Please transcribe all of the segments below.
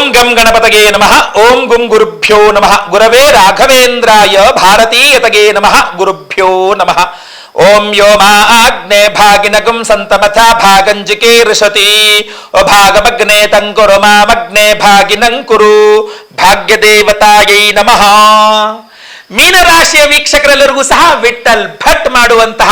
ओं गं गणपतगे नम ओं गुंगुरुभ्यो नम, गुरव राघवेन्द्राय भारतीयतगे नम, गुरुभ्यो नम। ओं योमा आग्ने भागिनगुं सन्तमथ भागञ्जिकीर्षति भागमग्ने तङ्कुरु मामग्ने भागिनं कुरु। भाग्यदेवतायै नम। ಮೀನರಾಶಿಯ ವೀಕ್ಷಕರೆಲ್ಲರಿಗೂ ಸಹ ವಿಠಲ್ ಭಟ್ ಮಾಡುವಂತಹ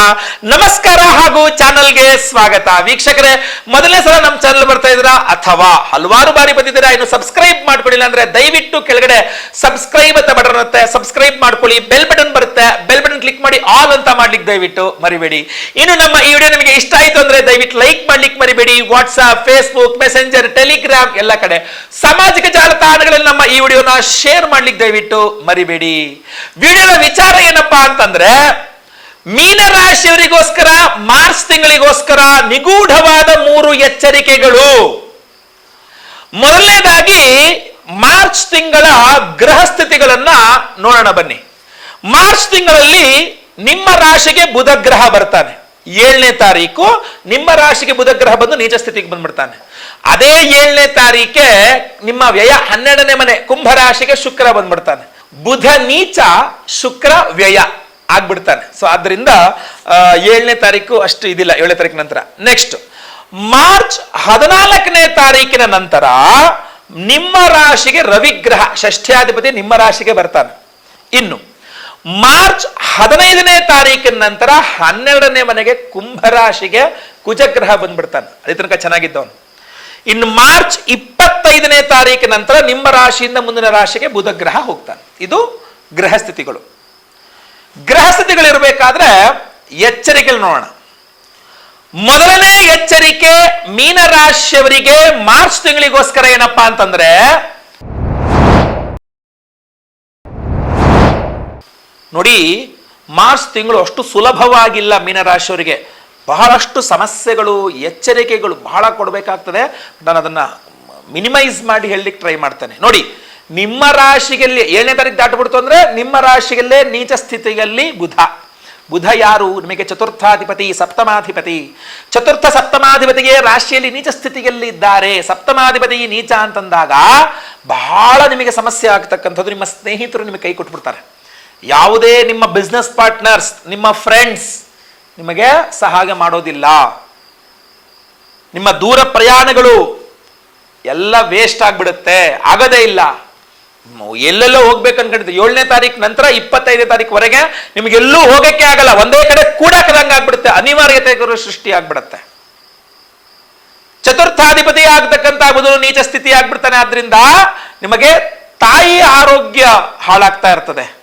ನಮಸ್ಕಾರ ಹಾಗೂ ಚಾನಲ್ಗೆ ಸ್ವಾಗತ. ವೀಕ್ಷಕರೇ, ಮೊದಲನೇ ಸಲ ನಮ್ಮ ಚಾನಲ್ ಬರ್ತಾ ಇದ್ದೀರಾ? ಅಥವಾ ಹಲವಾರು ಬಾರಿ ಬಂದಿದ್ದೀರಾ? ಇನ್ನು ಸಬ್ಸ್ಕ್ರೈಬ್ ಮಾಡ್ಕೊಳ್ಳಿಲ್ಲ ಅಂದ್ರೆ ದಯವಿಟ್ಟು ಕೆಳಗಡೆ ಸಬ್ಸ್ಕ್ರೈಬ್ ಅಂತ ಬಟನ್ ಇರುತ್ತೆ. ಸಬ್ಸ್ಕ್ರೈಬ್ ಮಾಡ್ಕೊಳ್ಳಿ. ಬೆಲ್ ಬಟನ್ ಬರುತ್ತೆ. ಬೆಲ್ ಬಟನ್ ಕ್ಲಿಕ್ ಮಾಡಿ ಆಲ್ ಅಂತ ಮಾಡ್ಲಿಕ್ಕೆ ದಯವಿಟ್ಟು ಮರಿಬೇಡಿ. ಇನ್ನು ನಮ್ಮ ಈ ವಿಡಿಯೋ ನಿಮಗೆ ಇಷ್ಟ ಆಯ್ತು ಅಂದ್ರೆ ದಯವಿಟ್ಟು ಲೈಕ್ ಮಾಡ್ಲಿಕ್ಕೆ ಮರಿಬೇಡಿ. ವಾಟ್ಸ್ಆಪ್ ಫೇಸ್ಬುಕ್ ಮೆಸೆಂಜರ್ ಟೆಲಿಗ್ರಾಮ್ ಎಲ್ಲ ಕಡೆ. ಸಾಮಾಜಿಕ ಜಾಲತಾಣಗಳಲ್ಲಿ ನಮ್ಮ ಈ ವಿಡಿಯೋನ ಶೇರ್ ಮಾಡ್ಲಿಕ್ಕೆ ದಯವಿಟ್ಟು ಮರಿಬೇಡಿ. ವಿಡಿಯೋದ ವಿಚಾರ ಏನಪ್ಪಾ ಅಂತಂದ್ರೆ ಮೀನರಾಶಿಯವರಿಗೋಸ್ಕರ ಮಾರ್ಚ್ ತಿಂಗಳಿಗೋಸ್ಕರ ನಿಗೂಢವಾದ ಮೂರು ಎಚ್ಚರಿಕೆಗಳು. ಮೊದಲನೇದಾಗಿ, ಮಾರ್ಚ್ ತಿಂಗಳ ಗ್ರಹ ಸ್ಥಿತಿಗಳನ್ನ ನೋಡೋಣ ಬನ್ನಿ. ಮಾರ್ಚ್ ತಿಂಗಳಲ್ಲಿ ನಿಮ್ಮ ರಾಶಿಗೆ ಬುಧ ಗ್ರಹ ಬರ್ತಾನೆ. ಏಳನೇ ತಾರೀಕು ನಿಮ್ಮ ರಾಶಿಗೆ ಬುಧ ಗ್ರಹ ಬಂದು ನೀಚ ಸ್ಥಿತಿಗೆ ಬಂದ್ಬಿಡ್ತಾನೆ. ಅದೇ ಏಳನೇ ತಾರೀಕೆ ನಿಮ್ಮ ವ್ಯಯ ಹನ್ನೆರಡನೇ ಮನೆ, ಕುಂಭ ರಾಶಿಗೆ ಶುಕ್ರ ಬಂದ್ಬಿಡ್ತಾನೆ. ಬುಧ ನೀಚ, ಶುಕ್ರ ವ್ಯಯ ಆಗ್ಬಿಡ್ತಾನೆ. ಸೊ ಆದ್ರಿಂದ ಏಳನೇ ತಾರೀಕು ಅಷ್ಟು ಇದಿಲ್ಲ, ಏಳನೇ ತಾರೀಕು ನಂತರ. ನೆಕ್ಸ್ಟ್ ಮಾರ್ಚ್ ಹದಿನಾಲ್ಕನೇ ತಾರೀಕಿನ ನಂತರ ನಿಮ್ಮ ರಾಶಿಗೆ ರವಿಗ್ರಹ ಷಷ್ಠ್ಯಾಧಿಪತಿ ನಿಮ್ಮ ರಾಶಿಗೆ ಬರ್ತಾನೆ. ಇನ್ನು, ಮಾರ್ಚ್ ಹದಿನೈದನೇ ತಾರೀಕಿನ ನಂತರ ಹನ್ನೆರಡನೇ ಮನೆಗೆ ಕುಂಭರಾಶಿಗೆ ಕುಜಗ್ರಹ ಬಂದ್ಬಿಡ್ತಾನೆ. ಅದೇ ತನಕ ಚೆನ್ನಾಗಿದ್ದವನು. ಇನ್ನು ಮಾರ್ಚ್ ಇಪ್ಪತ್ತೈದನೇ ತಾರೀಕಿನ ನಂತರ ನಿಮ್ಮ ರಾಶಿಯಿಂದ ಮುಂದಿನ ರಾಶಿಗೆ ಬುಧ ಗ್ರಹ ಹೋಗ್ತಾನೆ. ಇದು ಗ್ರಹ ಸ್ಥಿತಿಗಳು ಗ್ರಹ ಎಚ್ಚರಿಕೆಗಳು ನೋಡೋಣ. ಮೊದಲನೇ ಎಚ್ಚರಿಕೆ ಮೀನರಾಶಿಯವರಿಗೆ ಮಾರ್ಚ್ ತಿಂಗಳಿಗೋಸ್ಕರ ಏನಪ್ಪಾ ಅಂತಂದ್ರೆ ನೋಡಿ, ಮಾರ್ಚ್ ತಿಂಗಳು ಅಷ್ಟು ಸುಲಭವಾಗಿಲ್ಲ ಮೀನರಾಶಿಯವರಿಗೆ ಬಹಳಷ್ಟು ಸಮಸ್ಯೆಗಳು, ಎಚ್ಚರಿಕೆಗಳು ಬಹಳ ಕೊಡಬೇಕಾಗ್ತದೆ. ನಾನು ಅದನ್ನು ಮಿನಿಮೈಸ್ ಮಾಡಿ ಹೇಳಲಿಕ್ಕೆ ಟ್ರೈ ಮಾಡ್ತೇನೆ. ನೋಡಿ, ನಿಮ್ಮ ರಾಶಿಯಲ್ಲಿ ಏಳನೇ ತಾರೀಕು ದಾಟಬಿಡ್ತು ಅಂದರೆ ನಿಮ್ಮ ರಾಶಿಯಲ್ಲೇ ನೀಚ ಸ್ಥಿತಿಯಲ್ಲಿ ಬುಧ. ಬುಧ ಯಾರು? ನಿಮಗೆ ಚತುರ್ಥಾಧಿಪತಿ, ಸಪ್ತಮಾಧಿಪತಿ. ಚತುರ್ಥ ಸಪ್ತಮಾಧಿಪತಿಗೆ ರಾಶಿಯಲ್ಲಿ ನೀಚ ಸ್ಥಿತಿಯಲ್ಲಿ ಇದ್ದಾರೆ. ಸಪ್ತಮಾಧಿಪತಿ ನೀಚ ಅಂತಂದಾಗ ಬಹಳ ನಿಮಗೆ ಸಮಸ್ಯೆ ಆಗ್ತಕ್ಕಂಥದ್ದು. ನಿಮ್ಮ ಸ್ನೇಹಿತರು ನಿಮಗೆ ಕೈ ಕೊಟ್ಬಿಡ್ತಾರೆ. ಯಾವುದೇ ನಿಮ್ಮ ಬಿಸ್ನೆಸ್ ಪಾರ್ಟ್ನರ್ಸ್ ನಿಮ್ಮ ಫ್ರೆಂಡ್ಸ್ ನಿಮಗೆ ಸಹಾಯ ಮಾಡೋದಿಲ್ಲ. ನಿಮ್ಮ ದೂರ ಪ್ರಯಾಣಗಳು ಎಲ್ಲ ವೇಸ್ಟ್ ಆಗ್ಬಿಡುತ್ತೆ. ಆಗದೇ ಇಲ್ಲ. ಎಲ್ಲೆಲ್ಲೋ ಹೋಗ್ಬೇಕು ಅನ್ಕೊಂಡಿದ್ದೆ. ಏಳನೇ ತಾರೀಕು ನಂತರ ಇಪ್ಪತ್ತೈದನೇ ತಾರೀಕುವರೆಗೆ ನಿಮಗೆಲ್ಲೂ ಹೋಗಕ್ಕೆ ಆಗಲ್ಲ. ಒಂದೇ ಕಡೆ ಕೂಡಕದಂಗೆ ಆಗ್ಬಿಡುತ್ತೆ. ಅನಿವಾರ್ಯತೆಗಳು ಸೃಷ್ಟಿ ಆಗ್ಬಿಡುತ್ತೆ. ಚತುರ್ಥಾಧಿಪತಿ ಆಗ್ತಕ್ಕಂಥ ಬದಲು ನೀಚ ಸ್ಥಿತಿ ಆಗ್ಬಿಡ್ತಾನೆ. ಆದ್ರಿಂದ ನಿಮಗೆ ತಾಯಿ ಆರೋಗ್ಯ ಹಾಳಾಗ್ತಾ ಇರ್ತದೆ.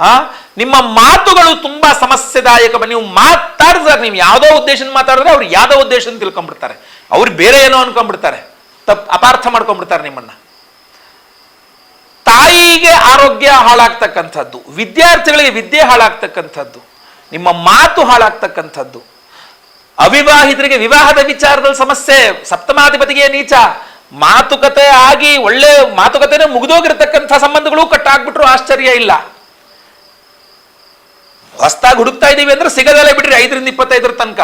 ಆ? ನಿಮ್ಮ ಮಾತುಗಳು ತುಂಬಾ ಸಮಸ್ಯೆದಾಯಕ, ನೀವು ಮಾತಾಡಿದ್ರೆ ನೀವು ಯಾವುದೋ ಉದ್ದೇಶನ ಮಾತಾಡಿದ್ರೆ ಅವ್ರು ಯಾವುದೋ ಉದ್ದೇಶನ ತಿಳ್ಕೊಂಡ್ಬಿಡ್ತಾರೆ. ಅವ್ರು ಬೇರೆ ಏನೋ ಅನ್ಕೊಂಡ್ಬಿಡ್ತಾರೆ. ತಪ್ಪು ಅಪಾರ್ಥ ಮಾಡ್ಕೊಂಡ್ಬಿಡ್ತಾರೆ ನಿಮ್ಮನ್ನ. ತಾಯಿಗೆ ಆರೋಗ್ಯ ಹಾಳಾಗ್ತಕ್ಕಂಥದ್ದು, ವಿದ್ಯಾರ್ಥಿಗಳಿಗೆ ವಿದ್ಯೆ ಹಾಳಾಗ್ತಕ್ಕಂಥದ್ದು, ನಿಮ್ಮ ಮಾತು ಹಾಳಾಗ್ತಕ್ಕಂಥದ್ದು, ಅವಿವಾಹಿತರಿಗೆ ವಿವಾಹದ ವಿಚಾರದಲ್ಲಿ ಸಮಸ್ಯೆ, ಸಪ್ತಮಾಧಿಪತಿಗೆ ನೀಚ, ಮಾತುಕತೆ ಆಗಿ ಒಳ್ಳೆ ಮಾತುಕತೆನೇ ಮುಗಿದೋಗಿರ್ತಕ್ಕಂಥ ಸಂಬಂಧಗಳು ಕಟ್ಟಾಗ್ಬಿಟ್ರು ಆಶ್ಚರ್ಯ ಇಲ್ಲ. ಹೊಸ್ದಾಗಿ ಹುಡುಕ್ತಾ ಇದ್ದೀವಿ ಅಂದ್ರೆ ಸಿಗದಲ್ಲೇ ಬಿಡ್ರಿ, ಐದರಿಂದ ಇಪ್ಪತ್ತೈದರ ತನಕ.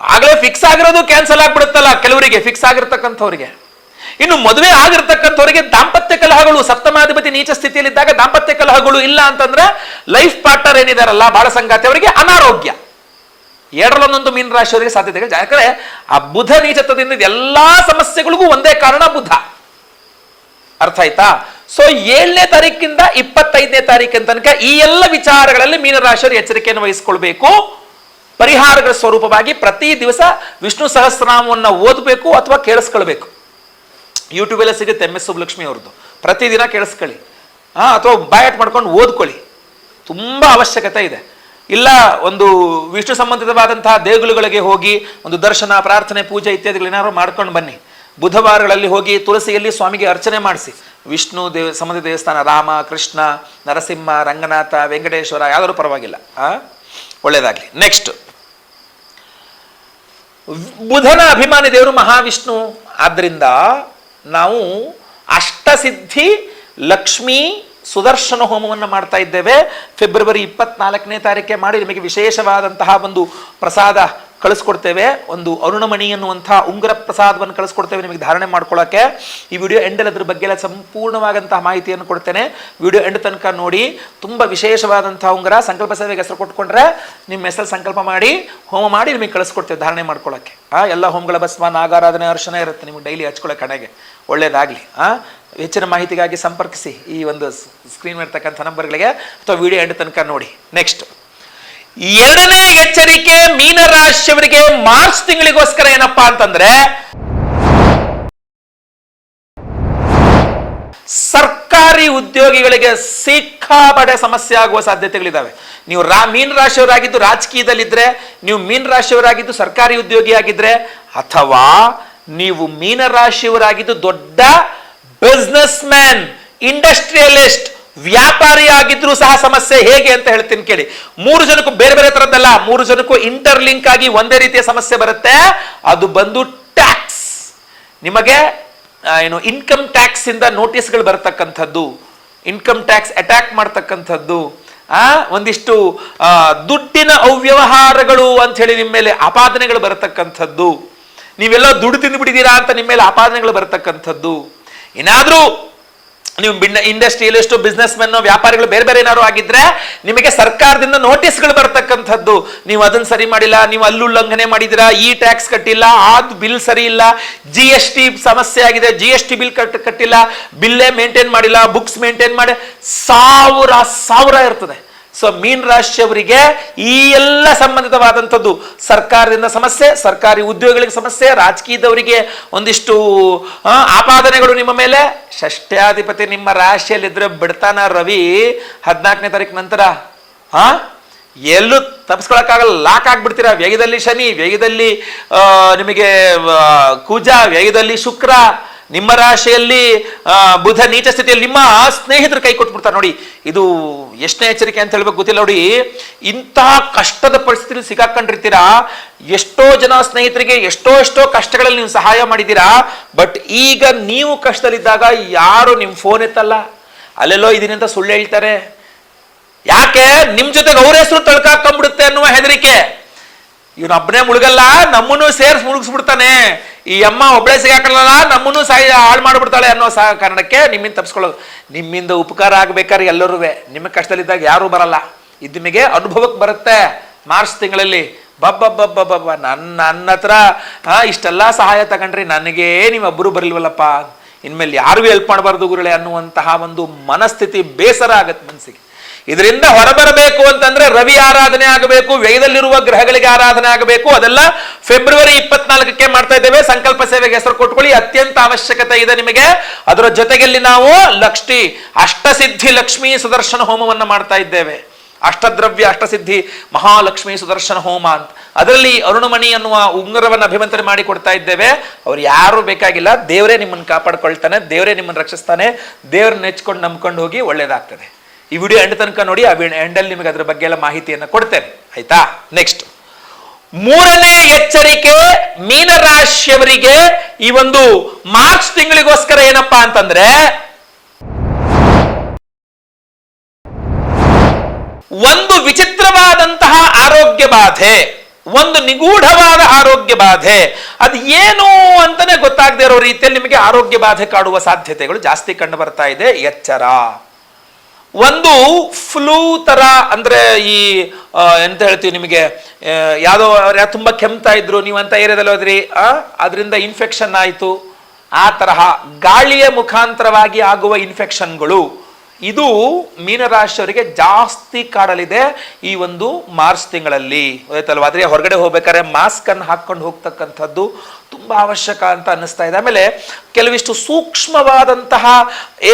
ಆಗಲೇ ಫಿಕ್ಸ್ ಆಗಿರೋದು ಕ್ಯಾನ್ಸಲ್ ಆಗ್ಬಿಡುತ್ತಲ್ಲ ಕೆಲವರಿಗೆ ಫಿಕ್ಸ್ ಆಗಿರ್ತಕ್ಕಂಥವ್ರಿಗೆ. ಇನ್ನು ಮದುವೆ ಆಗಿರ್ತಕ್ಕಂಥವರಿಗೆ ದಾಂಪತ್ಯ ಕಲಹಗಳು, ಸಪ್ತಮಾಧಿಪತಿ ನೀಚ ಸ್ಥಿತಿಯಲ್ಲಿದ್ದಾಗ ದಾಂಪತ್ಯ ಕಲಹಗಳು ಇಲ್ಲ ಅಂತಂದ್ರೆ ಲೈಫ್ ಪಾರ್ಟ್ನರ್ ಏನಿದಾರಲ್ಲ, ಬಾಳ ಸಂಗಾತಿ, ಅವರಿಗೆ ಅನಾರೋಗ್ಯ. ಎರಡರಲ್ಲೊಂದೊಂದು ಮೀನ ರಾಶಿಯವರಿಗೆ ಸಾಧ್ಯತೆ ಇದೆ. ಯಾಕಂದ್ರೆ ಆ ಬುಧ ನೀಚತ್ವದಿಂದ ಎಲ್ಲಾ ಸಮಸ್ಯೆಗಳಿಗೂ ಒಂದೇ ಕಾರಣ ಬುಧ. ಅರ್ಥ ಆಯ್ತಾ? ಸೊ ಏಳನೇ ತಾರೀಕಿಂದ ಇಪ್ಪತ್ತೈದನೇ ತಾರೀಕಿನ ತನಕ ಈ ಎಲ್ಲ ವಿಚಾರಗಳಲ್ಲಿ ಮೀನರಾಶಿಯವರು ಎಚ್ಚರಿಕೆಯನ್ನು ವಹಿಸಿಕೊಳ್ಬೇಕು. ಪರಿಹಾರಗಳ ಸ್ವರೂಪವಾಗಿ ಪ್ರತಿ ದಿವಸ ವಿಷ್ಣು ಸಹಸ್ರನಾಮವನ್ನು ಓದಬೇಕು ಅಥವಾ ಕೇಳಿಸ್ಕೊಳ್ಬೇಕು. ಯೂಟ್ಯೂಬಲ್ಲೇ ಸಿಗುತ್ತೆ ಎಂ ಎಸ್ ಸುಬ್ಬಲಕ್ಷ್ಮಿ ಅವ್ರದ್ದು. ಪ್ರತಿದಿನ ಕೇಳಿಸ್ಕೊಳ್ಳಿ. ಹಾಂ, ಅಥವಾ ಬಾಯಟ್ ಮಾಡ್ಕೊಂಡು ಓದ್ಕೊಳ್ಳಿ. ತುಂಬ ಅವಶ್ಯಕತೆ ಇದೆ. ಇಲ್ಲ, ಒಂದು ವಿಷ್ಣು ಸಂಬಂಧಿತವಾದಂತಹ ದೇಗುಲಗಳಿಗೆ ಹೋಗಿ ಒಂದು ದರ್ಶನ, ಪ್ರಾರ್ಥನೆ, ಪೂಜೆ ಇತ್ಯಾದಿಗಳೇನಾದ್ರು ಮಾಡ್ಕೊಂಡು ಬನ್ನಿ. ಬುಧವಾರಗಳಲ್ಲಿ ಹೋಗಿ ತುಳಸಿಯಲ್ಲಿ ಸ್ವಾಮಿಗೆ ಅರ್ಚನೆ ಮಾಡಿಸಿ. ವಿಷ್ಣು ದೇವ ಸಮುದ್ರ ದೇವಸ್ಥಾನ, ರಾಮ, ಕೃಷ್ಣ, ನರಸಿಂಹ, ರಂಗನಾಥ, ವೆಂಕಟೇಶ್ವರ, ಯಾವ್ದಾದ್ರು ಪರವಾಗಿಲ್ಲ. ಆ? ಒಳ್ಳೇದಾಗ್ಲಿ. ನೆಕ್ಸ್ಟ್ ಬುಧನ ಅಭಿಮಾನಿ ದೇವರು ಮಹಾವಿಷ್ಣು. ಆದ್ದರಿಂದ ನಾವು ಅಷ್ಟಸಿದ್ಧಿ ಲಕ್ಷ್ಮೀ ಸುದರ್ಶನ ಹೋಮವನ್ನು ಮಾಡ್ತಾ ಇದ್ದೇವೆ. ಫೆಬ್ರವರಿ ಇಪ್ಪತ್ನಾಲ್ಕನೇ ತಾರೀಕೆ ಮಾಡಿ ನಿಮಗೆ ವಿಶೇಷವಾದಂತಹ ಒಂದು ಪ್ರಸಾದ ಕಳಿಸ್ಕೊಡ್ತೇವೆ. ಒಂದು ಅರುಣಮಣಿ ಅನ್ನುವಂಥ ಉಂಗುರ ಪ್ರಸಾದವನ್ನು ಕಳಿಸ್ಕೊಡ್ತೇವೆ ನಿಮಗೆ ಧಾರಣೆ ಮಾಡ್ಕೊಳ್ಳೋಕ್ಕೆ ಈ ವಿಡಿಯೋ ಎಂಡಲ್ಲಿ ಅದ್ರ ಬಗ್ಗೆ ಎಲ್ಲ ಸಂಪೂರ್ಣವಾದಂತಹ ಮಾಹಿತಿಯನ್ನು ಕೊಡ್ತೇನೆ. ವಿಡಿಯೋ ಎಂಡ್ ತನಕ ನೋಡಿ. ತುಂಬ ವಿಶೇಷವಾದಂಥ ಉಂಗುರ ಸಂಕಲ್ಪ ಸೇವೆಗೆ ಹೆಸರು ಕೊಟ್ಕೊಂಡ್ರೆ ನಿಮ್ಮ ಹೆಸರು ಸಂಕಲ್ಪ ಮಾಡಿ, ಹೋಮ ಮಾಡಿ ನಿಮಗೆ ಕಳಿಸ್ಕೊಡ್ತೇವೆ ಧಾರಣೆ ಮಾಡ್ಕೊಳ್ಳೋಕ್ಕೆ ಆ, ಎಲ್ಲ ಹೋಮಗಳ ಭಸ್ಮ, ನಾಗಾರಾಧನೆ ಅರ್ಶನ ಇರುತ್ತೆ ನಿಮಗೆ ಡೈಲಿ ಹಚ್ಕೊಳ್ಳೋ ಕಡೆಗೆ. ಒಳ್ಳೇದಾಗಲಿ. ಆ, ಹೆಚ್ಚಿನ ಮಾಹಿತಿಗಾಗಿ ಸಂಪರ್ಕಿಸಿ ಈ ಒಂದು ಸ್ಕ್ರೀನ್ ಇರ್ತಕ್ಕಂಥ ನಂಬರ್ಗಳಿಗೆ ಅಥವಾ ವಿಡಿಯೋ ಎಂಡ್ ತನಕ ನೋಡಿ. ನೆಕ್ಸ್ಟ್ ಎರಡನೇ ಎಚ್ಚರಿಕೆ ಮೀನರಾಶಿಯವರಿಗೆ ಮಾರ್ಚ್ ತಿಂಗಳಿಗೋಸ್ಕರ ಏನಪ್ಪಾ ಅಂತಂದ್ರೆ, ಸರ್ಕಾರಿ ಉದ್ಯೋಗಿಗಳಿಗೆ ಸಿಕ್ಕಾಪಡೆ ಸಮಸ್ಯೆ ಆಗುವ ಸಾಧ್ಯತೆಗಳಿದ್ದಾವೆ ನೀವು ರಾ ಮೀನ್ ರಾಶಿಯವರಾಗಿದ್ದು ರಾಜಕೀಯದಲ್ಲಿದ್ರೆ, ನೀವು ಮೀನ್ ರಾಶಿಯವರಾಗಿದ್ದು ಸರ್ಕಾರಿ ಉದ್ಯೋಗಿ ಆಗಿದ್ರೆ ಅಥವಾ ನೀವು ಮೀನ ರಾಶಿಯವರಾಗಿದ್ದು ದೊಡ್ಡ ಬಿಸ್ನೆಸ್ ಮ್ಯಾನ್ ಇಂಡಸ್ಟ್ರಿಯಲಿಸ್ಟ್ ವ್ಯಾಪಾರಿ ಆಗಿದ್ರೂ ಸಹ ಸಮಸ್ಯೆ ಹೇಗೆ ಅಂತ ಹೇಳ್ತೀನಿ ಕೇಳಿ. ಮೂರು ಜನಕ್ಕೂ ಬೇರೆ ಬೇರೆ ತರದ್ದಲ್ಲ, ಮೂರು ಜನಕ್ಕೂ ಇಂಟರ್ಲಿಂಕ್ ಆಗಿ ಒಂದೇ ರೀತಿಯ ಸಮಸ್ಯೆ ಬರುತ್ತೆ. ಅದು ಬಂದು ಟ್ಯಾಕ್ಸ್ ನಿಮಗೆ ಏನು ಇನ್ಕಮ್ ಟ್ಯಾಕ್ಸ್ ಇಂದ ನೋಟಿಸ್ಗಳು ಬರತಕ್ಕಂಥದ್ದು. ಇನ್ಕಮ್ ಟ್ಯಾಕ್ಸ್ ಅಟ್ಯಾಕ್ ಮಾಡ್ತಕ್ಕಂಥದ್ದು. ಆ, ಒಂದಿಷ್ಟು ದುಡ್ಡಿನ ಅವ್ಯವಹಾರಗಳು ಅಂತ ಹೇಳಿ ನಿಮ್ಮ ಮೇಲೆ ಆಪಾದನೆಗಳು ಬರತಕ್ಕಂಥದ್ದು. ನೀವೆಲ್ಲ ದುಡ್ಡು ತಿಂದು ಬಿಟ್ಟಿದ್ದೀರಾ ಅಂತ ನಿಮ್ಮ ಮೇಲೆ ಆಪಾದನೆಗಳು ಬರತಕ್ಕಂಥದ್ದು. ಏನಾದ್ರೂ ನೀವು ಇಂಡಸ್ಟ್ರಿಯಲಿಸ್ಟು ಬಿಸ್ನೆಸ್ ಮೆನ್ ವ್ಯಾಪಾರಿಗಳು ಬೇರೆ ಬೇರೆ ಏನಾದ್ರು ಆಗಿದ್ರೆ ನಿಮಗೆ ಸರ್ಕಾರದಿಂದ ನೋಟಿಸ್ಗಳು ಬರ್ತಕ್ಕಂಥದ್ದು. ನೀವು ಅದನ್ನ ಸರಿ ಮಾಡಿಲ್ಲ, ನೀವು ಅಲ್ಲಿ ಉಲ್ಲಂಘನೆ ಮಾಡಿದಿರಾ ಈ ಟ್ಯಾಕ್ಸ್ ಕಟ್ಟಿಲ್ಲ, ಆದ್ ಬಿಲ್ ಸರಿ ಇಲ್ಲ ಜಿ ಎಸ್ ಟಿ ಸಮಸ್ಯೆ ಆಗಿದೆ G S T bill cut, ಕಟ್ಟಿಲ್ಲ, ಬಿಲ್ಲೇ ಮೇಂಟೈನ್ ಮಾಡಿಲ್ಲ ಬುಕ್ಸ್ ಮೇಂಟೈನ್ ಮಾಡಿ, ಸಾವಿರ ಸಾವಿರ ಇರ್ತದೆ. ಸೊ ಮೀನ್ ರಾಶಿಯವರಿಗೆ ಈ ಎಲ್ಲ ಸಂಬಂಧಿತವಾದಂಥದ್ದು ಸರ್ಕಾರದಿಂದ ಸಮಸ್ಯೆ, ಸರ್ಕಾರಿ ಉದ್ಯೋಗಗಳಿಗೆ ಸಮಸ್ಯೆ, ರಾಜಕೀಯದವರಿಗೆ ಒಂದಿಷ್ಟು ಆಪಾದನೆಗಳು ನಿಮ್ಮ ಮೇಲೆ. ಷಷ್ಠ್ಯಾಧಿಪತಿ ನಿಮ್ಮ ರಾಶಿಯಲ್ಲಿದ್ರೆ ಬಿಡ್ತಾನ ರವಿ ಹದಿನಾಲ್ಕನೇ ತಾರೀಕು ನಂತರ. ಹಾ ಎಲ್ಲೂ ತಪ್ಪಿಸ್ಕೊಳಕ್ಕಾಗಲ್ಲ ಲಾಕ್ ಆಗ್ಬಿಡ್ತೀರಾ? ವ್ಯಯದಲ್ಲಿ ಶನಿ ವ್ಯಯದಲ್ಲಿ ನಿಮಗೆ ಕೂಜ ಕುಜ ವ್ಯಯದಲ್ಲಿ ಶುಕ್ರ. ನಿಮ್ಮ ರಾಶಿಯಲ್ಲಿ ಬುಧ ನೀಚ ಸ್ಥಿತಿಯಲ್ಲಿ ನಿಮ್ಮ ಸ್ನೇಹಿತರು ಕೈ ಕೊಟ್ಬಿಡ್ತಾರೆ. ನೋಡಿ, ಇದು ಎಷ್ಟನೇ ಎಚ್ಚರಿಕೆ ಅಂತ ಹೇಳ್ಬೇಕು ಗೊತ್ತಿಲ್ಲ. ನೋಡಿ, ಇಂತಹ ಕಷ್ಟದ ಪರಿಸ್ಥಿತಿಯಲ್ಲಿ ಸಿಗಾಕೊಂಡಿರ್ತೀರಾ? ಎಷ್ಟೋ ಜನ ಸ್ನೇಹಿತರಿಗೆ ಎಷ್ಟೋ ಎಷ್ಟೋ ಕಷ್ಟಗಳಲ್ಲಿ ನೀವು ಸಹಾಯ ಮಾಡಿದ್ದೀರಾ? ಬಟ್ ಈಗ ನೀವು ಕಷ್ಟದಲ್ಲಿದ್ದಾಗ ಯಾರು ನಿಮ್ಮ ಫೋನ್ ಎತ್ತಲ್ಲ? ಅಲ್ಲೆಲ್ಲೋ ಇದೀನಿ ಅಂತ ಸುಳ್ಳು ಹೇಳ್ತಾರೆ. ಯಾಕೆ? ನಿಮ್ಮ ಜೊತೆಗೆ ಅವ್ರ ಹೆಸರು ತಳ್ಕಾಕೊಂಡ್ಬಿಡುತ್ತೆ ಅನ್ನುವ ಹೆದರಿಕೆ. ಇವನು ಒಬ್ಬನೇ ಮುಳುಗಲ್ಲ, ನಮ್ಮನ್ನು ಸೇರಿಸಿ ಮುಳುಗಿಸ್ಬಿಡ್ತಾನೆ. ಈ ಅಮ್ಮ ಒಬ್ಬಳೇ ಸಿಗಾಕಲ್ಲ ನಮ್ಮನ್ನು ಸಾಯಿ, ಹಾಳು ಮಾಡಿಬಿಡ್ತಾಳೆ ಅನ್ನೋ ಸಹ ಕಾರಣಕ್ಕೆ ನಿಮ್ಮಿಂದ ತಪ್ಪಿಸ್ಕೊಳ್ಳೋದು ನಿಮ್ಮಿಂದ ಉಪಕಾರ ಆಗ್ಬೇಕಾದ್ರೆ ಎಲ್ಲರೂ ನಿಮ್ಮ ಕಷ್ಟದಲ್ಲಿದ್ದಾಗ ಯಾರೂ ಬರಲ್ಲ. ಇದು ನಿಮಗೆ ಅನುಭವಕ್ಕೆ ಬರುತ್ತೆ. ಮಾರ್ಚ್ ತಿಂಗಳಲ್ಲಿ ಬಬ್ಬಬ್ಬಬ್ಬಬ್ಬ ನನ್ನ ನನ್ನ ಹತ್ರ ಇಷ್ಟೆಲ್ಲ ಸಹಾಯ ತಗೊಂಡ್ರಿ, ನನಗೇ ನೀವು ಒಬ್ಬರು ಬರಲ್ವಲ್ಲಪ್ಪ. ಇನ್ಮೇಲೆ ಯಾರಿಗೂ ಹೆಲ್ಪ್ ಮಾಡಬಾರ್ದು ಗುರುಳೆ ಅನ್ನುವಂತಹ ಒಂದು ಮನಸ್ಥಿತಿ ಬೇಸರ ಆಗತ್ತೆ ಮನಸ್ಸಿಗೆ ಇದರಿಂದ ಹೊರಬರಬೇಕು ಅಂತಂದ್ರೆ ರವಿ ಆರಾಧನೆ ಆಗಬೇಕು, ವ್ಯಯದಲ್ಲಿರುವ ಗ್ರಹಗಳಿಗೆ ಆರಾಧನೆ ಆಗಬೇಕು. ಅದೆಲ್ಲ ಫೆಬ್ರವರಿ ಇಪ್ಪತ್ನಾಲ್ಕಕ್ಕೆ ಮಾಡ್ತಾ ಇದ್ದೇವೆ. ಸಂಕಲ್ಪ ಸೇವೆಗೆ ಹೆಸರು ಕೊಟ್ಕೊಳ್ಳಿ ಅತ್ಯಂತ ಅವಶ್ಯಕತೆ ಇದೆ ನಿಮಗೆ. ಅದರ ಜೊತೆಗೆಲ್ಲಿ ನಾವು ಲಕ್ಷ್ಮಿ, ಅಷ್ಟಸಿದ್ಧಿ ಲಕ್ಷ್ಮೀ ಸುದರ್ಶನ ಹೋಮವನ್ನು ಮಾಡ್ತಾ ಇದ್ದೇವೆ. ಅಷ್ಟದ್ರವ್ಯ, ಅಷ್ಟಸಿದ್ಧಿ ಮಹಾಲಕ್ಷ್ಮಿ ಸುದರ್ಶನ ಹೋಮ ಅಂತ. ಅದರಲ್ಲಿ ಅರುಣಮಣಿ ಅನ್ನುವ ಉಂಗರವನ್ನು ಅಭಿಮಂತ್ರಣೆ ಮಾಡಿ ಕೊಡ್ತಾ ಇದ್ದೇವೆ. ಅವ್ರು ಯಾರು ಬೇಕಾಗಿಲ್ಲ. ದೇವರೇ ನಿಮ್ಮನ್ನು ಕಾಪಾಡ್ಕೊಳ್ತಾನೆ. ದೇವರೇ ನಿಮ್ಮನ್ನು ರಕ್ಷಿಸ್ತಾನೆ. ದೇವ್ರನ್ನ ನೆಚ್ಕೊಂಡು ನಂಬ್ಕೊಂಡು ಹೋಗಿ ಒಳ್ಳೇದಾಗ್ತದೆ. ಈ ವಿಡಿಯೋ ಎಂಡ್ ತನಕ ನೋಡಿ, ಆ ಎಂಡಲ್ಲಿ ನಿಮಗೆ ಅದರ ಬಗ್ಗೆ ಎಲ್ಲ ಮಾಹಿತಿಯನ್ನು ಕೊಡ್ತೇನೆ. ಆಯ್ತಾ? ನೆಕ್ಸ್ಟ್ ಮೂರನೇ ಎಚ್ಚರಿಕೆ ಮೀನರಾಶಿಯವರಿಗೆ ಈ ಒಂದು ಮಾರ್ಚ್ ತಿಂಗಳಿಗೋಸ್ಕರ ಏನಪ್ಪಾ ಅಂತಂದ್ರೆ, ಒಂದು ವಿಚಿತ್ರವಾದಂತಹ ಆರೋಗ್ಯ ಬಾಧೆ, ಒಂದು ನಿಗೂಢವಾದ ಆರೋಗ್ಯ ಬಾಧೆ. ಅದು ಏನು ಅಂತಾನೆ ಗೊತ್ತಾಗದೇ ಇರೋ ರೀತಿಯಲ್ಲಿ ನಿಮಗೆ ಆರೋಗ್ಯ ಬಾಧೆ ಕಾಡುವ ಸಾಧ್ಯತೆಗಳು ಜಾಸ್ತಿ ಕಂಡು ಬರ್ತಾ ಇದೆ. ಎಚ್ಚರ. ಒಂದು ಫ್ಲೂ ತರ ಅಂದ್ರೆ ಈ ಎಂತ ಹೇಳ್ತೀವಿ ನಿಮಗೆ ಯಾವುದೋ ತುಂಬಾ ಕೆಮ್ತಾ ಇದ್ರು, ನೀವು ಅಂತ ಏರಿಯಾದಲ್ಲಿ ಹೋದ್ರಿ ಅದರಿಂದ ಇನ್ಫೆಕ್ಷನ್ ಆಯಿತು. ಆ ತರಹ ಗಾಳಿಯ ಮುಖಾಂತರವಾಗಿ ಆಗುವ ಇನ್ಫೆಕ್ಷನ್ಗಳು ಇದು ಮೀನರಾಶಿಯವರಿಗೆ ಜಾಸ್ತಿ ಕಾಡಲಿದೆ ಈ ಒಂದು ಮಾರ್ಚ್ ತಿಂಗಳಲ್ಲಿ. ಆಯ್ತಲ್ವಾ? ಆದರೆ ಹೊರಗಡೆ ಹೋಗ್ಬೇಕಾದ್ರೆ ಮಾಸ್ಕ್ ಅನ್ನು ಹಾಕೊಂಡು ಹೋಗ್ತಕ್ಕಂಥದ್ದು ತುಂಬಾ ಅವಶ್ಯಕ ಅಂತ ಅನ್ನಿಸ್ತಾ ಇದೆ. ಆಮೇಲೆ ಕೆಲವಿಷ್ಟು ಸೂಕ್ಷ್ಮವಾದಂತಹ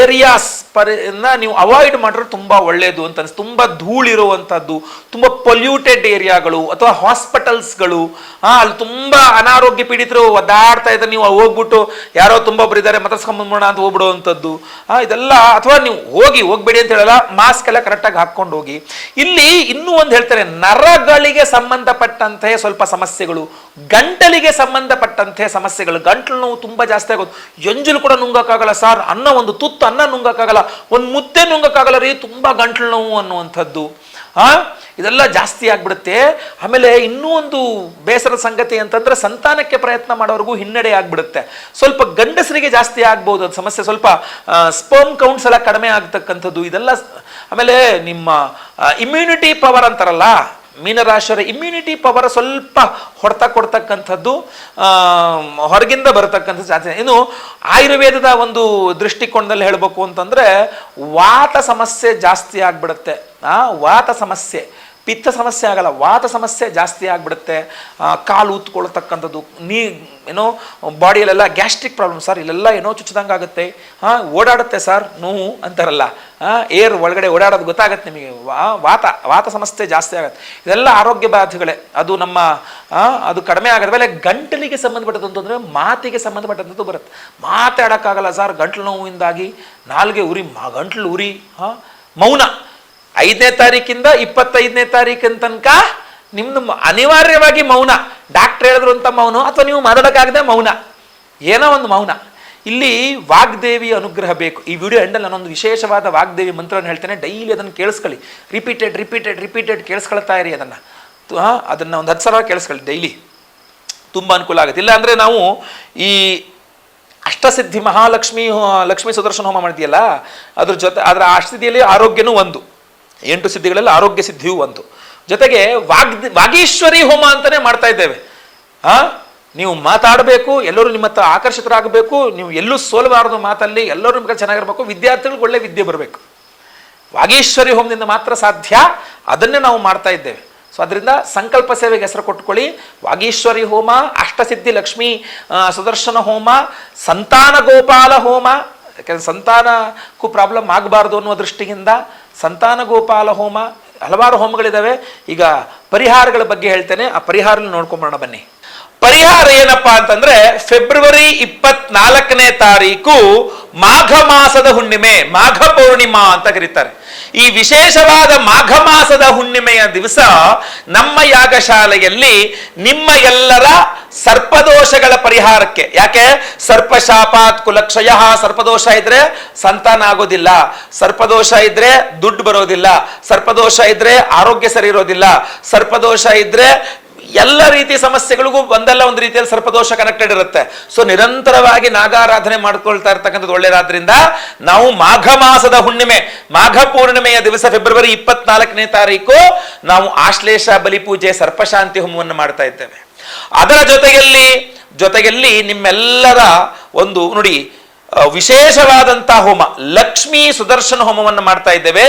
ಏರಿಯಾಸ್ ಪರಿನ ನೀವು ಅವಾಯ್ಡ್ ಮಾಡಿದ್ರೆ ತುಂಬಾ ಒಳ್ಳೆಯದು ಅಂತ ಅನ್ಸ್ ತುಂಬಾ ಧೂಳಿರುವಂಥದ್ದು ತುಂಬಾ ಪೊಲ್ಯೂಟೆಡ್ ಏರಿಯಾಗಳು ಅಥವಾ ಹಾಸ್ಪಿಟಲ್ಸ್ಗಳು ಅಲ್ಲಿ ತುಂಬಾ ಅನಾರೋಗ್ಯ ಪೀಡಿತರು ಒದ್ದಾಡ್ತಾ ಇದ್ದಾರೆ ನೀವು ಹೋಗ್ಬಿಟ್ಟು ಯಾರೋ ತುಂಬಾ ಒಬ್ರು ಇದ್ದಾರೆ ಮತಸ್ಕೊಂಬಂದ್ಬಿಡೋಣ ಅಂತ ಹೋಗ್ಬಿಡುವಂಥದ್ದು ಇದೆಲ್ಲ ಅಥವಾ ನೀವು ಹೋಗಿ ಹೋಗ್ಬೇಡಿ ಅಂತ ಹೇಳಲ್ಲ ಮಾಸ್ಕ್ ಎಲ್ಲ ಕರೆಕ್ಟಾಗಿ ಹಾಕ್ಕೊಂಡು ಹೋಗಿ. ಇಲ್ಲಿ ಇನ್ನೂ ಒಂದು ಹೇಳ್ತಾರೆ, ನರಗಳಿಗೆ ಸಂಬಂಧಪಟ್ಟಂತೆ ಸ್ವಲ್ಪ ಸಮಸ್ಯೆಗಳು. ಗಂಟಲಿಗೆ ಸಂಬಂಧಪಟ್ಟಂತೆ ಸಮಸ್ಯೆಗಳು, ಗಂಟಲು ನೋವು ತುಂಬಾ ಜಾಸ್ತಿ ಆಗೋದು. ಎಂಜಲು ಕೂಡ ನುಂಗಕ್ಕಾಗಲ್ಲ ಸಾರ್, ಅನ್ನ ಒಂದು ತುತ್ತು ಅನ್ನ ನುಂಗಕ್ಕಾಗಲ್ಲ, ಒಂದು ಮುದ್ದೆ ನುಂಗಕ್ಕಾಗಲ್ಲ ರೀ, ತುಂಬಾ ಗಂಟಲು ನೋವು ಅನ್ನುವಂಥದ್ದು. ಆ? ಇದೆಲ್ಲ ಜಾಸ್ತಿ ಆಗ್ಬಿಡುತ್ತೆ. ಆಮೇಲೆ ಇನ್ನೂ ಒಂದು ಬೇಸರದ ಸಂಗತಿ ಅಂತಂದ್ರೆ ಸಂತಾನಕ್ಕೆ ಪ್ರಯತ್ನ ಮಾಡೋರಿಗೂ ಹಿನ್ನಡೆ ಆಗ್ಬಿಡುತ್ತೆ. ಸ್ವಲ್ಪ ಗಂಡಸರಿಗೆ ಜಾಸ್ತಿ ಆಗ್ಬೋದು, ಅದು ಸಮಸ್ಯೆ. ಸ್ವಲ್ಪ ಸ್ಪರ್ಮ್ ಕೌಂಟ್ಸ್ ಎಲ್ಲ ಕಡಿಮೆ ಆಗ್ತಕ್ಕಂಥದ್ದು, ಇದೆಲ್ಲ ಆಮೇಲೆ ನಿಮ್ಮ ಇಮ್ಯುನಿಟಿ ಪವರ್ ಅಂತಾರಲ್ಲ ಮೀನರಾಶಿಯವರ ಇಮ್ಯುನಿಟಿ ಪವರ್ ಸ್ವಲ್ಪ ಹೊಡೆತ ಕೊಡ್ತಕ್ಕಂಥದ್ದು ಹೊರಗಿಂದ ಬರತಕ್ಕಂಥ ಸಾಧ್ಯತೆ ಇನ್ನು ಆಯುರ್ವೇದದ ಒಂದು ದೃಷ್ಟಿಕೋನದಲ್ಲಿ ಹೇಳಬೇಕು ಅಂತಂದ್ರೆ, ವಾತ ಸಮಸ್ಯೆ ಜಾಸ್ತಿ ಆಗ್ಬಿಡುತ್ತೆ. ಆ, ವಾತ ಸಮಸ್ಯೆ. ಪಿತ್ತ ಸಮಸ್ಯೆ ಆಗಲ್ಲ, ವಾತ ಸಮಸ್ಯೆ ಜಾಸ್ತಿ ಆಗಿಬಿಡುತ್ತೆ. ಕಾಲು ಊತ್ಕೊಳ್ತಕ್ಕಂಥದ್ದು, ನೀ, ಏನೋ, ಬಾಡಿಯಲ್ಲೆಲ್ಲ ಗ್ಯಾಸ್ಟ್ರಿಕ್ ಪ್ರಾಬ್ಲಮ್ ಸರ್, ಇಲ್ಲೆಲ್ಲ ಏನೋ ಚುಚ್ಚದಂಗೆ ಆಗುತ್ತೆ. ಹಾಂ, ಓಡಾಡುತ್ತೆ ಸರ್, ನೋವು ಅಂತಾರಲ್ಲ. ಏರ್ ಒಳಗಡೆ ಓಡಾಡೋದು ಗೊತ್ತಾಗುತ್ತೆ ನಿಮಗೆ. ವಾತ ವಾತ ಸಮಸ್ಯೆ ಜಾಸ್ತಿ ಆಗುತ್ತೆ. ಇದೆಲ್ಲ ಆರೋಗ್ಯ ಬಾಧೆಗಳೇ. ಅದು ನಮ್ಮ ಅದು ಕಡಿಮೆ ಆಗದ ಮೇಲೆ ಗಂಟಲಿಗೆ ಸಂಬಂಧಪಟ್ಟದ್ದು ಅಂದರೆ ಮಾತಿಗೆ ಸಂಬಂಧಪಟ್ಟಂಥದ್ದು ಬರುತ್ತೆ. ಮಾತಾಡೋಕ್ಕಾಗಲ್ಲ ಸರ್, ಗಂಟ್ಲು ನೋವಿಂದಾಗಿ, ನಾಲ್ಗೆ ಉರಿ, ಮಾ, ಗಂಟ್ಲು ಉರಿ, ಹಾಂ, ಮೌನ. ಐದನೇ ತಾರೀಕಿಂದ ಇಪ್ಪತ್ತೈದನೇ ತಾರೀಕಿನ ತನಕ ನಿಮ್ದು ಅನಿವಾರ್ಯವಾಗಿ ಮೌನ. ಡಾಕ್ಟರ್ ಹೇಳಿದ್ರು ಅಂತ ಮೌನ ಅಥವಾ ನೀವು ಮಾತಾಡೋಕ್ಕಾಗದೆ ಮೌನ? ಏನೋ ಒಂದು ಮೌನ. ಇಲ್ಲಿ ವಾಗ್ದೇವಿ ಅನುಗ್ರಹ ಬೇಕು. ಈ ವಿಡಿಯೋ ಎಂಡಲ್ಲಿ ನಾನೊಂದು ವಿಶೇಷವಾದ ವಾಗ್ದೇವಿ ಮಂತ್ರವನ್ನು ಹೇಳ್ತೇನೆ. ಡೈಲಿ ಅದನ್ನು ಕೇಳಿಸ್ಕೊಳ್ಳಿ. ರಿಪೀಟೆಡ್ ರಿಪೀಟೆಡ್ ರಿಪೀಟೆಡ್ ಕೇಳಿಸ್ಕೊಳ್ತಾ ಇರಿ ಅದನ್ನು. ಅದನ್ನು ಒಂದು ಹತ್ತು ಸಲ ಕೇಳಿಸ್ಕೊಳ್ಳಿ ಡೈಲಿ. ತುಂಬ ಅನುಕೂಲ ಆಗುತ್ತೆ. ಇಲ್ಲ ಅಂದರೆ ನಾವು ಈ ಅಷ್ಟಸಿದ್ಧಿ ಮಹಾಲಕ್ಷ್ಮಿ ಲಕ್ಷ್ಮೀ ಸುದರ್ಶನ ಹೋಮ ಮಾಡಿದೆಯಲ್ಲ ಅದ್ರ ಜೊತೆ ಅದರ ಅಷ್ಟಸಿದ್ಧಿಯಲ್ಲಿ ಆರೋಗ್ಯನೂ ಒಂದು. ಎಂಟು ಸಿದ್ಧಿಗಳಲ್ಲಿ ಆರೋಗ್ಯ ಸಿದ್ಧಿಯೂ ಒಂದು. ಜೊತೆಗೆ ವಾಗ್, ವಾಗೀಶ್ವರಿ ಹೋಮ ಅಂತಲೇ ಮಾಡ್ತಾ ಇದ್ದೇವೆ. ಆ? ನೀವು ಮಾತಾಡಬೇಕು, ಎಲ್ಲರೂ ನಿಮ್ಮ ಹತ್ರ ಆಕರ್ಷಿತರಾಗಬೇಕು, ನೀವು ಎಲ್ಲೂ ಸೋಲಬಾರದು ಮಾತಲ್ಲಿ, ಎಲ್ಲರೂ ನಿಮ್ಗೆ ಚೆನ್ನಾಗಿರ್ಬೇಕು, ವಿದ್ಯಾರ್ಥಿಗಳಿಗೆ ಒಳ್ಳೆ ವಿದ್ಯೆ ಬರಬೇಕು. ವಾಗೀಶ್ವರಿ ಹೋಮದಿಂದ ಮಾತ್ರ ಸಾಧ್ಯ, ಅದನ್ನೇ ನಾವು ಮಾಡ್ತಾ ಇದ್ದೇವೆ. ಸೊ ಅದರಿಂದ ಸಂಕಲ್ಪ ಸೇವೆಗೆ ಹೆಸರು ಕೊಟ್ಕೊಳ್ಳಿ ವಾಗೀಶ್ವರಿ ಹೋಮ, ಅಷ್ಟಸಿದ್ಧಿ ಲಕ್ಷ್ಮೀ ಸುದರ್ಶನ ಹೋಮ, ಸಂತಾನ ಗೋಪಾಲ ಹೋಮ, ಯಾಕೆಂದ್ರೆ ಸಂತಾನಕ್ಕೂ ಪ್ರಾಬ್ಲಮ್ ಆಗಬಾರ್ದು ಅನ್ನೋ ದೃಷ್ಟಿಯಿಂದ ಸಂತಾನ ಗೋಪಾಲ ಹೋಮ, ಹಲವಾರು ಹೋಮಗಳಿದ್ದಾವೆ ಈಗ ಪರಿಹಾರಗಳ ಬಗ್ಗೆ ಹೇಳ್ತೇನೆ. ಆ ಪರಿಹಾರ ನೋಡ್ಕೊಂಬೋಣ ಬನ್ನಿ. ಪರಿಹಾರ ಏನಪ್ಪಾ ಅಂತಂದ್ರೆ ಫೆಬ್ರವರಿ ಇಪ್ಪತ್ನಾಲ್ಕನೇ ತಾರೀಕು ಮಾಘ ಮಾಸದ ಹುಣ್ಣಿಮೆ, ಮಾಘ ಪೌರ್ಣಿಮಾ ಅಂತ ಕರೀತಾರೆ. ಈ ವಿಶೇಷವಾದ ಮಾಘ ಮಾಸದ ಹುಣ್ಣಿಮೆಯ ದಿವಸ ನಮ್ಮ ಯಾಗಶಾಲೆಯಲ್ಲಿ ನಿಮ್ಮ ಎಲ್ಲರ ಸರ್ಪದೋಷಗಳ ಪರಿಹಾರಕ್ಕೆ. ಯಾಕೆ? ಸರ್ಪಶಾಪಾತ್ ಕುಲಕ್ಷಯ, ಸರ್ಪದೋಷ ಇದ್ರೆ ಸಂತಾನ ಆಗೋದಿಲ್ಲ. ಸರ್ಪದೋಷ ಇದ್ರೆ ದುಡ್ಡು ಬರೋದಿಲ್ಲ. ಸರ್ಪದೋಷ ಇದ್ರೆ ಆರೋಗ್ಯ ಸರಿ ಇರೋದಿಲ್ಲ. ಸರ್ಪದೋಷ ಇದ್ರೆ ಎಲ್ಲ ರೀತಿಯ ಸಮಸ್ಯೆಗಳಿಗೂ ಒಂದಲ್ಲ ಒಂದು ರೀತಿಯಲ್ಲಿ ಸರ್ಪದೋಷ ಕನೆಕ್ಟೆಡ್ ಇರುತ್ತೆ. ಸೊ ನಿರಂತರವಾಗಿ ನಾಗಾರಾಧನೆ ಮಾಡ್ಕೊಳ್ತಾ ಇರ್ತಕ್ಕಂಥದ್ದು ಒಳ್ಳೆಯದಾದ್ರಿಂದ ನಾವು ಮಾಘ ಮಾಸದ ಹುಣ್ಣಿಮೆ, ಮಾಘ ಪೂರ್ಣಿಮೆಯ ದಿವಸ ಫೆಬ್ರವರಿ ಇಪ್ಪತ್ನಾಲ್ಕನೇ ತಾರೀಕು ನಾವು ಆಶ್ಲೇಷ ಬಲಿಪೂಜೆ ಸರ್ಪಶಾಂತಿ ಹೋಮವನ್ನು ಮಾಡ್ತಾ ಇದ್ದೇವೆ. ಅದರ ಜೊತೆಯಲ್ಲಿ ಜೊತೆಯಲ್ಲಿ ನಿಮ್ಮೆಲ್ಲರ ಒಂದು ನೋಡಿ ವಿಶೇಷವಾದಂತಹ ಹೋಮ, ಲಕ್ಷ್ಮೀ ಸುದರ್ಶನ ಹೋಮವನ್ನು ಮಾಡ್ತಾ ಇದ್ದೇವೆ.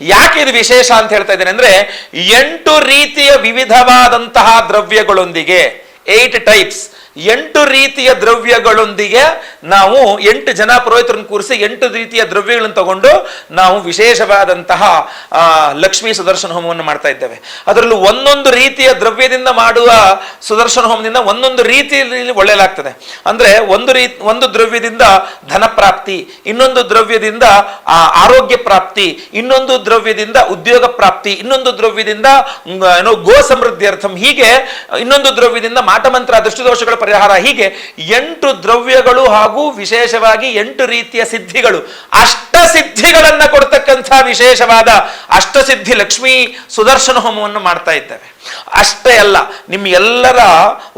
ಯಾಕೆ ಇದು ವಿಶೇಷ ಅಂತ ಹೇಳ್ತಾ ಇದ್ದೇನೆ ಅಂದ್ರೆ, ಎಂಟು ರೀತಿಯ ವಿವಿಧವಾದಂತಹ ದ್ರವ್ಯಗಳೊಂದಿಗೆ ಏಟ್ ಟೈಪ್ಸ್ ಎಂಟು ರೀತಿಯ ದ್ರವ್ಯಗಳೊಂದಿಗೆ ನಾವು ಎಂಟು ಜನ ಪುರೋಹಿತರನ್ನು ಕೂರಿಸಿ ಎಂಟು ರೀತಿಯ ದ್ರವ್ಯಗಳನ್ನು ತಗೊಂಡು ನಾವು ವಿಶೇಷವಾದಂತಹ ಲಕ್ಷ್ಮೀ ಸುದರ್ಶನ ಹೋಮವನ್ನು ಮಾಡ್ತಾ ಇದ್ದೇವೆ. ಅದರಲ್ಲೂ ಒಂದೊಂದು ರೀತಿಯ ದ್ರವ್ಯದಿಂದ ಮಾಡುವ ಸುದರ್ಶನ ಹೋಮದಿಂದ ಒಂದೊಂದು ರೀತಿಯಲ್ಲಿ ಒಳ್ಳೆಯಲಾಗ್ತದೆ. ಅಂದ್ರೆ ಒಂದು ರೀ, ಒಂದು ದ್ರವ್ಯದಿಂದ ಧನ ಪ್ರಾಪ್ತಿ, ಇನ್ನೊಂದು ದ್ರವ್ಯದಿಂದ ಆರೋಗ್ಯ ಪ್ರಾಪ್ತಿ, ಇನ್ನೊಂದು ದ್ರವ್ಯದಿಂದ ಉದ್ಯೋಗ ಪ್ರಾಪ್ತಿ, ಇನ್ನೊಂದು ದ್ರವ್ಯದಿಂದ ಏನೋ ಗೋ ಸಮೃದ್ಧಿ ಅರ್ಥಂ ಹೀಗೆ, ಇನ್ನೊಂದು ದ್ರವ್ಯದಿಂದ ಮಾಟಮಂತ್ರ ದೃಷ್ಟಿದೋಷಗಳ ಪರಿಹಾರ. ಹೀಗೆ ಎಂಟು ದ್ರವ್ಯಗಳು ಹಾಗೂ ವಿಶೇಷವಾಗಿ ಎಂಟು ರೀತಿಯ ಸಿದ್ಧಿಗಳು. ಅಷ್ಟ ಸಿದ್ಧಿಗಳನ್ನ ಕೊಡ್ತಕ್ಕಂಥ ವಿಶೇಷವಾದ ಅಷ್ಟಸಿದ್ಧಿ ಲಕ್ಷ್ಮೀ ಸುದರ್ಶನ ಹೋಮವನ್ನು ಮಾಡ್ತಾ ಇದ್ದೇವೆ. ಅಷ್ಟೇ ಅಲ್ಲ ನಿಮ್ಮ ಎಲ್ಲರ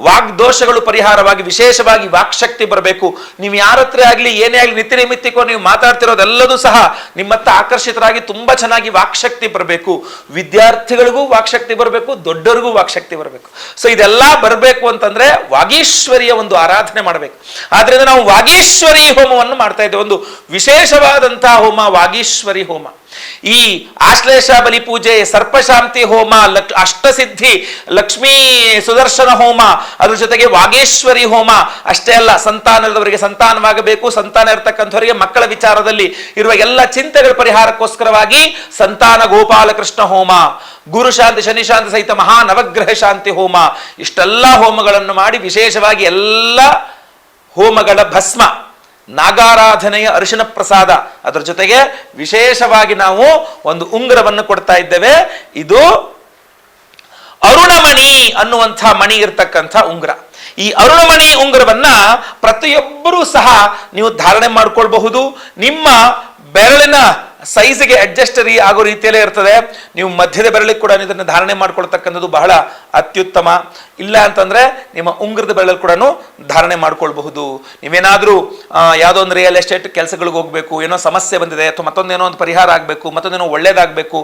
ವಾಗ್ದೋಷಗಳು ಪರಿಹಾರವಾಗಿ ವಿಶೇಷವಾಗಿ ವಾಕ್ಶಕ್ತಿ ಬರಬೇಕು. ನೀವು ಯಾರ ಹತ್ರ ಆಗಲಿ, ಏನೇ ಆಗಲಿ, ನಿತ್ಯ ನಿಮಿತ್ತಿಕೋ ನೀವು ಮಾತಾಡ್ತಿರೋದೆಲ್ಲದೂ ಸಹ ನಿಮ್ಮತ್ತ ಆಕರ್ಷಿತರಾಗಿ ತುಂಬಾ ಚೆನ್ನಾಗಿ ವಾಕ್ಶಕ್ತಿ ಬರಬೇಕು. ವಿದ್ಯಾರ್ಥಿಗಳಿಗೂ ವಾಕ್ಶಕ್ತಿ ಬರಬೇಕು ದೊಡ್ಡರಿಗೂ ವಾಕ್ಶಕ್ತಿ ಬರಬೇಕು. ಸೊ ಇದೆಲ್ಲ ಬರಬೇಕು ಅಂತಂದ್ರೆ ವಾಗೀಶ್ವರಿಯ ಒಂದು ಆರಾಧನೆ ಮಾಡಬೇಕು. ಆದ್ರಿಂದ ನಾವು ವಾಗೀಶ್ವರಿ ಹೋಮವನ್ನು ಮಾಡ್ತಾ ಇದ್ದೇವೆ. ಒಂದು ವಿಶೇಷವಾದಂತಹ ಹೋಮ ವಾಗೀಶ್ವರಿ ಹೋಮ. ಈ ಆಶ್ಲೇಷ ಬಲಿ ಪೂಜೆ, ಸರ್ಪಶಾಂತಿ ಹೋಮ, ಲಕ್, ಅಷ್ಟಸಿದ್ಧಿ, ಲಕ್ಷ್ಮೀ ಸುದರ್ಶನ ಹೋಮ, ಅದ್ರ ಜೊತೆಗೆ ವಾಗೇಶ್ವರಿ ಹೋಮ, ಅಷ್ಟೇ ಅಲ್ಲ, ಸಂತಾನದವರಿಗೆ ಸಂತಾನವಾಗಬೇಕು, ಸಂತಾನ ಇರತಕ್ಕಂಥವರಿಗೆ ಮಕ್ಕಳ ವಿಚಾರದಲ್ಲಿ ಇರುವ ಎಲ್ಲ ಚಿಂತೆಗಳ ಪರಿಹಾರಕ್ಕೋಸ್ಕರವಾಗಿ ಸಂತಾನ ಗೋಪಾಲಕೃಷ್ಣ ಹೋಮ, ಗುರು ಶಾಂತಿ, ಶನಿ ಶಾಂತಿ ಸಹಿತ ಮಹಾ ನವಗ್ರಹ ಶಾಂತಿ ಹೋಮ, ಇಷ್ಟೆಲ್ಲ ಹೋಮಗಳನ್ನು ಮಾಡಿ ವಿಶೇಷವಾಗಿ ಎಲ್ಲ ಹೋಮಗಳ ಭಸ್ಮ. ನಾಗಾರಾಧನೆಯ ಅರಿಶಿನ ಪ್ರಸಾದ. ಅದರ ಜೊತೆಗೆ ವಿಶೇಷವಾಗಿ ನಾವು ಒಂದು ಉಂಗುರವನ್ನು ಕೊಡ್ತಾ ಇದ್ದೇವೆ. ಇದು ಅರುಣಮಣಿ ಅನ್ನುವಂಥ ಮಣಿ ಇರ್ತಕ್ಕಂಥ ಉಂಗುರ. ಈ ಅರುಣಮಣಿ ಉಂಗುರವನ್ನ ಪ್ರತಿಯೊಬ್ಬರೂ ಸಹ ನೀವು ಧಾರಣೆ ಮಾಡಿಕೊಳ್ಬಹುದು. ನಿಮ್ಮ ಬೆರಳಿನ ಸೈಜ್ಗೆ ಅಡ್ಜಸ್ಟರಿ ಆಗೋ ರೀತಿಯಲ್ಲೇ ಇರ್ತದೆ. ನೀವು ಮಧ್ಯದ ಬೆರಳಿಗೆ ಕೂಡ ಇದನ್ನು ಧಾರಣೆ ಮಾಡ್ಕೊಳ್ತಕ್ಕಂಥದ್ದು ಬಹಳ ಅತ್ಯುತ್ತಮ. ಇಲ್ಲ ಅಂತಂದ್ರೆ ನಿಮ್ಮ ಉಂಗ್ರದ ಬೆರಳಲ್ಲಿ ಕೂಡ ಧಾರಣೆ ಮಾಡ್ಕೊಳ್ಬಹುದು. ನೀವೇನಾದರೂ ಯಾವುದೋ ಒಂದು ರಿಯಲ್ ಎಸ್ಟೇಟ್ ಕೆಲಸಗಳಿಗೆ ಹೋಗಬೇಕು, ಏನೋ ಸಮಸ್ಯೆ ಬಂದಿದೆ, ಅಥವಾ ಮತ್ತೊಂದೇನೋ ಒಂದು ಪರಿಹಾರ ಆಗಬೇಕು, ಮತ್ತೊಂದೇನೋ ಒಳ್ಳೇದಾಗಬೇಕು,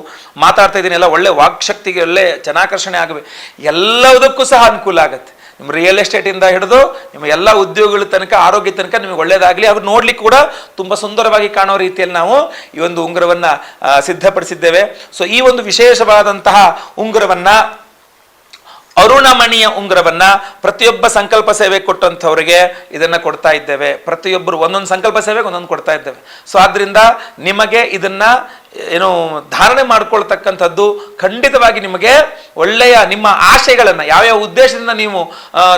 ಮಾತಾಡ್ತಾ ಇದ್ದೀನಿ ಎಲ್ಲ ಒಳ್ಳೆ ವಾಕ್ಶಕ್ತಿಗೆ ಒಳ್ಳೆ ಜನಾಕರ್ಷಣೆ ಆಗಬೇಕು, ಎಲ್ಲದಕ್ಕೂ ಸಹ ಅನುಕೂಲ ಆಗುತ್ತೆ. ನಿಮ್ಮ ರಿಯಲ್ ಎಸ್ಟೇಟಿಂದ ಹಿಡಿದು ನಿಮ್ಮ ಎಲ್ಲ ಉದ್ಯೋಗಗಳ ತನಕ, ಆರೋಗ್ಯ ತನಕ ನಿಮಗೆ ಒಳ್ಳೇದಾಗಲಿ. ಅದು ನೋಡ್ಲಿಕ್ಕೆ ಕೂಡ ತುಂಬ ಸುಂದರವಾಗಿ ಕಾಣೋ ರೀತಿಯಲ್ಲಿ ನಾವು ಈ ಒಂದು ಉಂಗುರವನ್ನು ಸಿದ್ಧಪಡಿಸಿದ್ದೇವೆ. ಸೊ ಈ ಒಂದು ವಿಶೇಷವಾದಂತಹ ಉಂಗುರವನ್ನ ಅರುಣಮಣಿಯ ಉಂಗುರವನ್ನ ಪ್ರತಿಯೊಬ್ಬ ಸಂಕಲ್ಪ ಸೇವೆ ಕೊಟ್ಟಂಥವರಿಗೆ ಇದನ್ನ ಕೊಡ್ತಾ ಇದ್ದೇವೆ. ಪ್ರತಿಯೊಬ್ಬರು ಒಂದೊಂದು ಸಂಕಲ್ಪ ಸೇವೆಗೆ ಒಂದೊಂದು ಕೊಡ್ತಾ ಇದ್ದೇವೆ. ಸೊ ಆದ್ರಿಂದ ನಿಮಗೆ ಇದನ್ನ, ಏನು, ಧಾರಣೆ ಮಾಡ್ಕೊಳ್ತಕ್ಕಂಥದ್ದು ಖಂಡಿತವಾಗಿ ನಿಮಗೆ ಒಳ್ಳೆಯ ನಿಮ್ಮ ಆಶಯಗಳನ್ನ, ಯಾವ್ಯಾವ ಉದ್ದೇಶದಿಂದ ನೀವು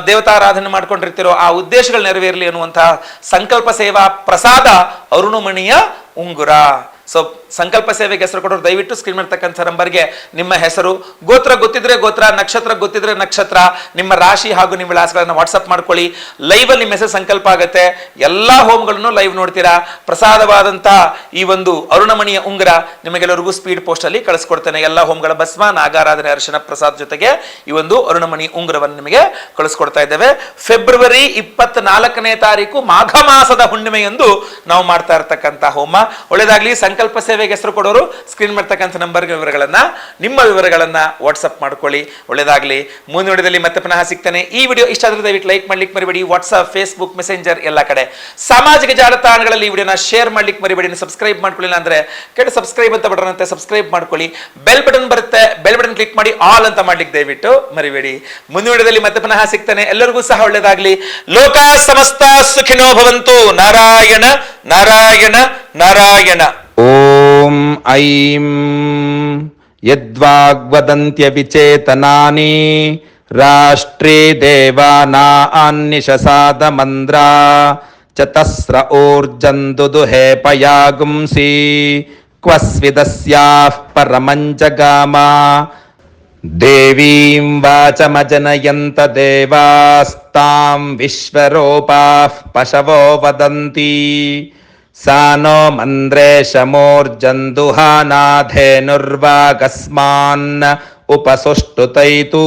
ದೇವತಾರಾಧನೆ ಮಾಡ್ಕೊಂಡಿರ್ತೀರೋ ಆ ಉದ್ದೇಶಗಳು ನೆರವೇರಲಿ ಅನ್ನುವಂತಹ ಸಂಕಲ್ಪ ಸೇವಾ ಪ್ರಸಾದ ಅರುಣಮಣಿಯ ಉಂಗುರ. ಸೊ ಸಂಕಲ್ಪ ಸೇವೆಗೆ ಹೆಸರು ಕೊಡೋರು, ದಯವಿಟ್ಟು ಸ್ಕ್ರೀನ್ ಮಾಡ್ತಕ್ಕಂಥ ನಂಬರ್ಗೆ ನಿಮ್ಮ ಹೆಸರು. ಗೋತ್ರ ಗೊತ್ತಿದ್ರೆ ಗೋತ್ರ, ನಕ್ಷತ್ರ ಗೊತ್ತಿದ್ರೆ ನಕ್ಷತ್ರ. ನಿಮ್ಮ ರಾಶಿ ಹಾಗೂ ನಿಮ್ಮ ವಿಳಾಸಗಳನ್ನು ವಾಟ್ಸಪ್ ಮಾಡ್ಕೊಳ್ಳಿ. ಲೈವ್ ಅಲ್ಲಿ ನಿಮ್ಮ ಹೆಸರು ಸಂಕಲ್ಪ ಆಗುತ್ತೆ. ಎಲ್ಲ ಹೋಮ್ಗಳನ್ನು ಲೈವ್ ನೋಡ್ತೀರಾ. ಪ್ರಸಾದವಾದಂತಹ ಈ ಒಂದು ಅರುಣಮಣಿಯ ಉಂಗುರ ನಿಮಗೆಲ್ಲರಿಗೂ ಸ್ಪೀಡ್ ಪೋಸ್ಟ್ ಅಲ್ಲಿ ಕಳಿಸ್ಕೊಡ್ತೇನೆ. ಎಲ್ಲ ಹೋಮ್ಗಳ ಭಸ್ಮ, ನಾಗಾರಾಧನೆ, ಅರ್ಶನ, ಪ್ರಸಾದ್ ಜೊತೆಗೆ ಈ ಒಂದು ಅರುಣಮಣಿ ಉಂಗುರವನ್ನು ನಿಮಗೆ ಕಳಿಸ್ಕೊಡ್ತಾ ಇದ್ದೇವೆ. ಫೆಬ್ರವರಿ ಇಪ್ಪತ್ನಾಲ್ಕನೇ ತಾರೀಕು ಮಾಘ ಮಾಸದ ಹುಣ್ಣಿಮೆಯಂದು ನಾವು ಮಾಡ್ತಾ ಇರ್ತಕ್ಕಂಥ ಹೋಮ. ಒಳ್ಳೇದಾಗ್ಲಿ ಸಂಕಲ್ಪ ಸೇವೆಗೆ ಹೆಸರು ಕೊಡೋರು ಸ್ಕ್ರೀನ್ ಮಾಡ್ತಕ್ಕಂಥ ನಂಬರ್ ವಿವರಗಳನ್ನ, ನಿಮ್ಮ ವಿವರಗಳನ್ನು ವಾಟ್ಸಪ್ ಮಾಡ್ಕೊಳ್ಳಿ. ಒಳ್ಳೇದಾಗ್ಲಿ. ಮುಂದಿನ ವಿಡಿಯೋದಲ್ಲಿ ಮತ್ತೆ ಪುನಃ ಸಿಗ್ತಾನೆ. ಈ ವಿಡಿಯೋ ಇಷ್ಟ ಆದರೆ ದಯವಿಟ್ಟು ಲೈಕ್ ಮಾಡ್ಲಿಕ್ಕೆ ಮರಿಬೇಡಿ. ವಾಟ್ಸಪ್ ಫೇಸ್ಬುಕ್ ಮೆಸೆಂಜರ್ ಎಲ್ಲ ಕಡೆ. ಸಾಮಾಜಿಕ ಜಾಲತಾಣಗಳಲ್ಲಿ ಈ ವಿಡಿಯೋನ ಶೇರ್ ಮಾಡ್ಲಿಕ್ಕೆ ಮರಿಬೇಡಿ. ಸಬ್ಸ್ಕ್ರೈಬ್ ಮಾಡ್ಕೊಳ್ಳಿಲ್ಲ ಅಂದ್ರೆ ಕೆಳ ಸಬ್ಸ್ಕ್ರೈಬ್ ಅಂತ ಬಟನ್ ಅಂತ ಸಬ್ಸ್ಕ್ರೈಬ್ ಮಾಡ್ಕೊಳ್ಳಿ. ಬೆಲ್ ಬಟನ್ ಬರುತ್ತೆ. ಬೆಲ್ ಬಟನ್ ಕ್ಲಿಕ್ ಮಾಡಿ ಆಲ್ ಅಂತ ಮಾಡ್ಲಿಕ್ಕೆ ದಯವಿಟ್ಟು ಮರಿಬೇಡಿ. ಮುಂದಿನ ವಿಡಿಯೋದಲ್ಲಿ ಮತ್ತೆ ಪುನಃ ಸಿಗ್ತಾನೆ. ಎಲ್ಲರಿಗೂ ಸಹ ಒಳ್ಳೇದಾಗ್ಲಿ. ಲೋಕ ಸಮಸ್ತ ಸುಖಿನೋ ಭವಂತು. ನಾರಾಯಣ ನಾರಾಯಣ ನಾರಾಯಣ. ఓం ఐం యద్వాగ్వదంత్యవిచేతనాని రాష్ట్రే దేవానా అన్నిషసాదమంద్రా చతస్ర ఊర్జందుదుహే పయాగుంసి క్వస్విదస్యాః పరమంజగామా. దేవీం వాచమజనయంత దేవాస్తాం విశ్వరూపాః పశవో వదంతి. सा नो मन्द्रेशमूर्जन्दुहानाधेनुर्वागस्मान् उपसुष्टुतैतु